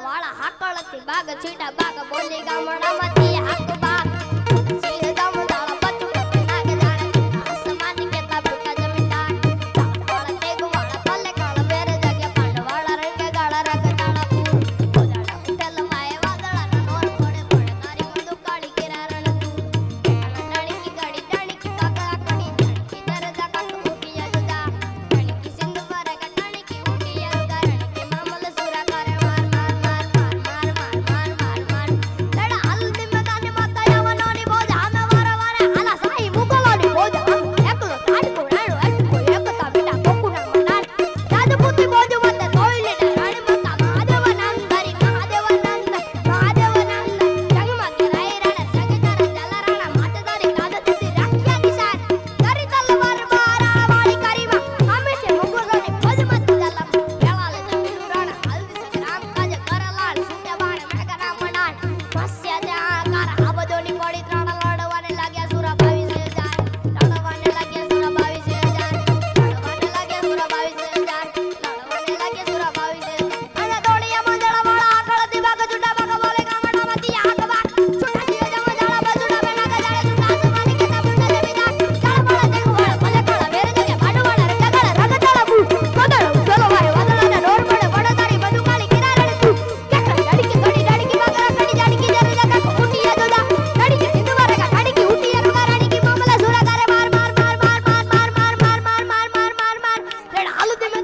વાળા હાકળથી બાગ છીટા બાગ બોલી ગામડામાંથી હાક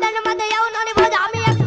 मदन मदयाव नोने भजामी एक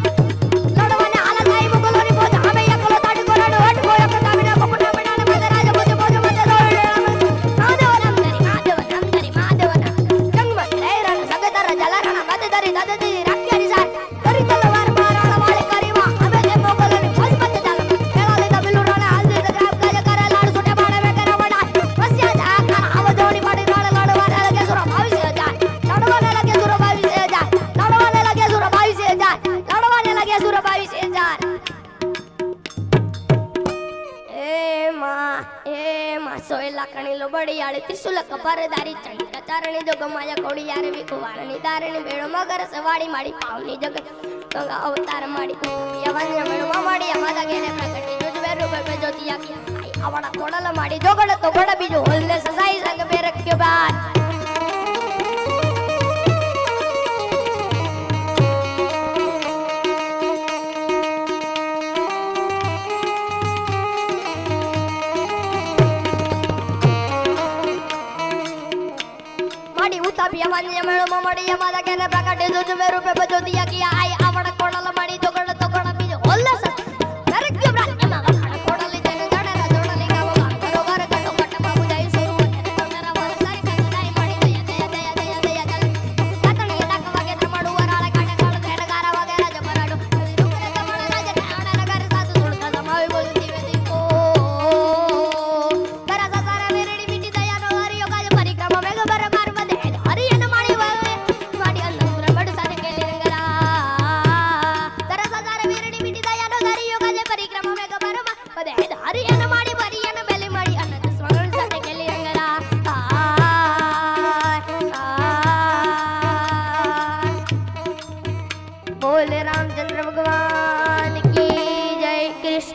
એ માસો એ લાકણી લોબડી આળે ત્રિશુલ કપારદારી ચંડિકા ચારણી જોગમાયા કોડી યારે વિકો વારણી દારણી બેડો મગર સવાડી માડી પાવની જગત, ગંગા અવતાર માડી યવન યમણ માડી અમાદા ગેરે પ્રગટી જોજ બેરો બેપે જોતિયા આઈ, આવડા કોડલા માડી જોગળ તો ગોડા બીજો હોલને સસાઈ મડી ઉતા બિયાવાની મળી અમારા કેને પ્રગટે જો મેરું પે બજો દિયા કિયા આય આવડ